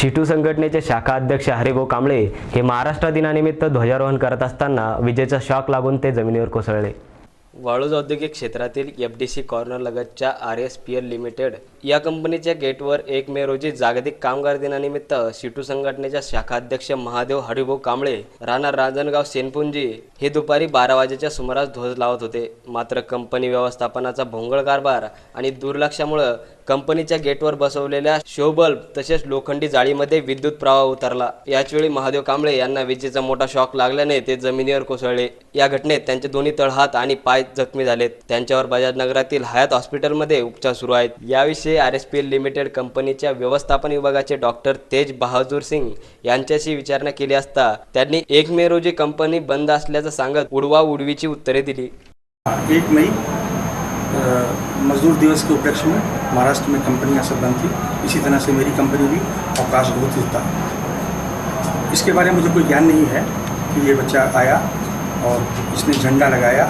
शिटू संघटनेचे शाखा अध्यक्ष हरिभाऊ कांबळे हे महाराष्ट्र दिनानिमित्त ध्वजारोहण करत असताना विजेचा शॉक लागून ते जमिनीवर कोसळले. वाळूज औद्योगिक क्षेत्रातील एफ डी सी कॉर्नर लगतच्या R S P L limited या कंपनीच्या गेटवर एक मे रोजी जागतिक कामगार दिनानिमित्त सिटू संघटनेच्या शाखा अध्यक्ष महादेव हरिभाऊ कांबळे राणा रांजणगाव सेनपुंजी हे दुपारी बारा वाजेच्या सुमारास ध्वज लावत होते. मात्र कंपनी व्यवस्थापनाचा भोंगळ कारभार आणि दुर्लक्षामुळं कंपनीच्या गेटवर बसवलेल्या शोबल्ब तसेच लोखंडी जाळीमध्ये विद्युत प्रवाह उतरला. याचवेळी महादेव कांबळे यांना विजेचा मोठा शॉक लागल्याने ते जमिनीवर कोसळले. या घटनेत त्यांचे दोन्ही तळहात आणि पाय जखमी झालेत. त्यांच्यावर बजाज नगरातील हयात हॉस्पिटलमध्ये उपचार सुरू आहेत. याविषयी R S P L limited कंपनीच्या व्यवस्थापन विभागाचे डॉक्टर तेज बहादूर सिंग यांच्याशी विचारणा केली असता त्यांनी एक मे रोजी कंपनी बंद असल्याचं सांगत उडवा उडवीची उत्तरे दिली. एक नाही मजदूर दिवस के उपलक्ष्य में महाराष्ट्र में कंपनियाँ सब बंद थी। इसी तरह से मेरी कंपनी भी अवकाश बहुत देता है इसके बारे में मुझे कोई ज्ञान नहीं है कि ये बच्चा आया और इसने झंडा लगाया।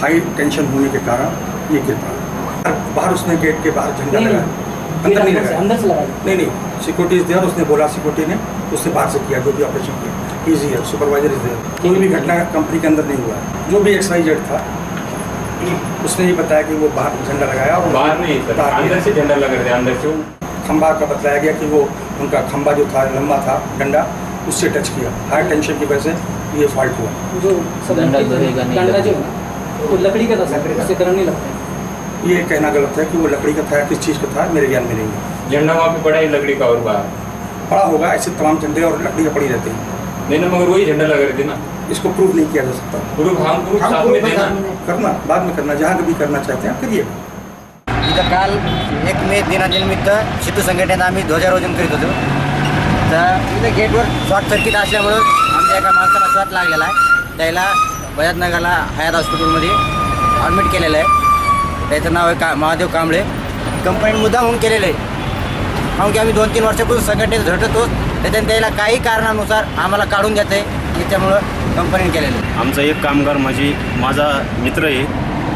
हाई टेंशन होने के कारण ये गिर पड़ा। बाहर उसने गेट के बाहर झंडा लगाया अंदर नहीं लगाया। अंदर से लगा दिया। नहीं नहीं। सिक्योरिटी इज़ देयर उसने बोला सिक्योरिटी ने उससे बाहर से किया जो भी ऑपरेशन किया। इजी है सुपरवाइजर इज़ देयर कोई भी घटना कंपनी के अंदर नहीं हुआ। जो भी एक्सवाइजेड था उसने ये बताया कि वो बाहर झंडा लगाया और बाहर नहीं अंदर से झंडा लगा दिया अंदर से। खंबा का बताया गया कि वो उनका खंबा जो था लंबा था डंडा उससे टच किया। हाई टेंशन की वजह से ये फॉल्ट हुआ। जो डंडा जो। है वो लकड़ी का था उससे करंट नहीं लगता ये कहना गलत है कि वो लकड़ी का था या किस चीज़ का था मेरे ज्ञान में नहीं है। झंडा वहाँ पे पड़ा है लकड़ी का और बाहर? बड़ा होगा ऐसे तमाम झंडे और लकड़ी का पड़ी रहती हैं। नहीं ना मगर वही झंडा लगा रहे थे ना। इसको प्रूव नहीं किया जा सकता। प्रूफ हम साथ में देना। करना बाद में करना जहाँ कभी करना चाहते हैं करिए। इथं काल एक मे दिनानिमित्त शितू संघटनेत आम्ही ध्वजारोहण करीत होतो तर इथं गेटवर शॉर्ट सर्किट असल्यामुळं आमच्या एका माणसाला शॉट लागलेला आहे. त्याला बजाजनगरला हयात हॉस्पिटलमध्ये ॲडमिट केलेलं आहे. त्याचं नाव आहे का महादेव कांबळे. कंपनीने मुद्दाम होऊन केलेलं आहे. कारण की आम्ही दोन तीन वर्षापासून संघटनेत झटतो त्याच्याने त्याला काही कारणानुसार आम्हाला काढून घेते आहे त्याच्यामुळं कंपनीने केलेलं. आहे आमचा एक कामगार माझी माझा मित्र आहे.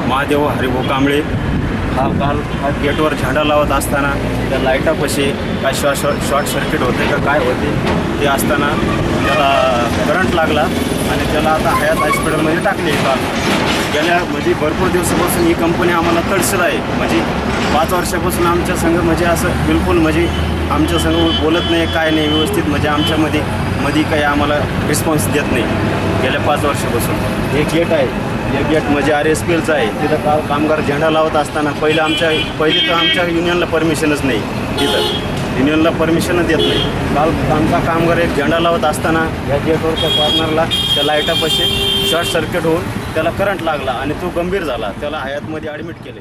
महादेव हरिभाऊ कांबळे. हा काल हा गेटवर झेंडा लावत असताना त्या लाईटापाशी काय शॉ शॉ शॉर्ट सर्किट होते का काय होते ते असताना त्याला करंट लागला आणि त्याला आता हयात हॉस्पिटलमध्ये टाकले काल गेल्या म्हणजे भरपूर दिवसापासून ही कंपनी आम्हाला तडसर आहे. म्हणजे पाच वर्षापासून आमच्या संघ म्हणजे असं बिलकुल म्हणजे आमच्या संघ बोलत नाही काय नाही व्यवस्थित म्हणजे आमच्यामध्ये मध्ये काही आम्हाला रिस्पॉन्स देत नाही गेल्या पाच वर्षापासून. हे गेट आहे. एक गेट म्हणजे आर एस पी एलचं आहे. तिथं काल कामगार झेंडा लावत असताना पहिलं आमच्या पहिले तर आमच्या युनियनला परमिशनच नाही. तिथं. युनियनला परमिशनच देत नाही. काल आमचा कामगार एक झेंडा लावत असताना या गेटवरच्या कॉर्नरला त्या लाईटापाशी शॉर्ट सर्किट होऊन त्याला करंट लागला आणि तो गंभीर झाला. त्याला हयातमध्ये ॲडमिट केले.